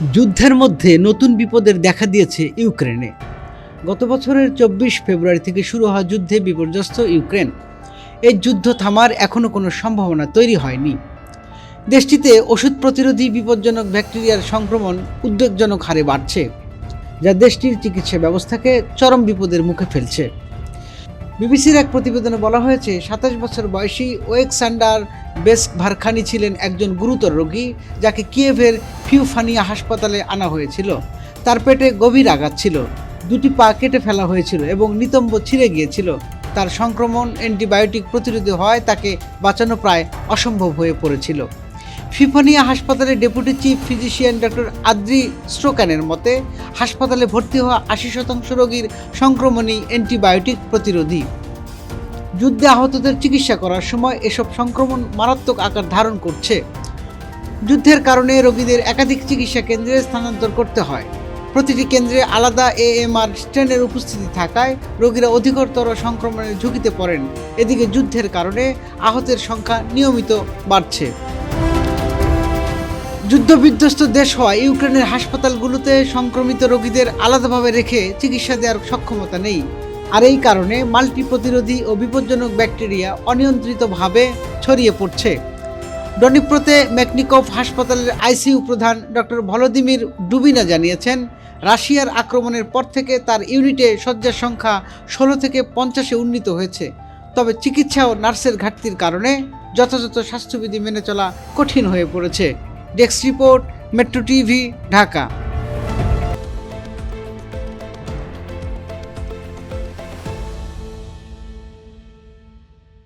যুদ্ধের মধ্যে নতুন বিপদের দেখা দিয়েছে ইউক্রেনে। গত বছরের চব্বিশ ফেব্রুয়ারি থেকে শুরু হওয়া যুদ্ধে বিপর্যস্ত ইউক্রেন। এই যুদ্ধ থামার এখনও কোনো সম্ভাবনা তৈরি হয়নি। দেশটিতে ওষুধ প্রতিরোধী বিপজ্জনক ব্যাকটেরিয়ার সংক্রমণ উদ্বেগজনক হারে বাড়ছে, যা দেশটির চিকিৎসা ব্যবস্থাকে চরম বিপদের মুখে ফেলছে। বিবিসির এক প্রতিবেদনে বলা হয়েছে, সাতাশ বছর বয়সী ওয়েক্সান্ডার বেস্ক ভারখানি ছিলেন একজন গুরুতর রোগী যাকে কিয়েভের ফিউফানিয়া হাসপাতালে আনা হয়েছিল। তার পেটে গভীর আঘাত ছিল। দুটি পা কেটে ফেলা হয়েছিল এবং নিতম্ব ছিঁড়ে গিয়েছিল। তার সংক্রমণ অ্যান্টিবায়োটিক প্রতিরোধী হওয়ায় তাকে বাঁচানো প্রায় অসম্ভব হয়ে পড়েছিল। ফিফানিয়া হাসপাতালের deputy chief physician doctor Adri স্ট্রোকানের মতে, হাসপাতালে ভর্তি হওয়া আশি শতাংশ রোগীর সংক্রমণই অ্যান্টিবায়োটিক প্রতিরোধী। যুদ্ধে আহতদের চিকিৎসা করার সময় এসব সংক্রমণ মারাত্মক আকার ধারণ করছে। যুদ্ধের কারণে রোগীদের একাধিক চিকিৎসা কেন্দ্রে স্থানান্তর করতে হয়। প্রতিটি কেন্দ্রে আলাদা এএমআর স্ট্রেনের উপস্থিতি থাকায় রোগীরা অধিকতর সংক্রমণের ঝুঁকিতে পড়েন। এদিকে যুদ্ধের কারণে আহতের সংখ্যা নিয়মিত বাড়ছে। যুদ্ধবিধ্বস্ত দেশ হওয়ায় ইউক্রেনের হাসপাতালগুলোতে সংক্রমিত রোগীদের আলাদাভাবে রেখে চিকিৎসা দেওয়ার সক্ষমতা নেই। আর এই কারণে মাল্টি প্রতিরোধী ও বিপজ্জনক ব্যাকটেরিয়া অনিয়ন্ত্রিতভাবে ছড়িয়ে পড়ছে। ডনিপ্রোতে ম্যাকনিকভ হাসপাতালের আইসিইউ প্রধান ডক্টর ভলোদিমির ডুবিনা জানিয়েছেন, রাশিয়ার আক্রমণের পর থেকে তার ইউনিটে শয্যার সংখ্যা ষোলো থেকে পঞ্চাশে উন্নীত হয়েছে। তবে চিকিৎসা ও নার্সের ঘাটতির কারণে যথাযথ স্বাস্থ্যবিধি মেনে চলা কঠিন হয়ে পড়েছে। desk report metro TV Dhaka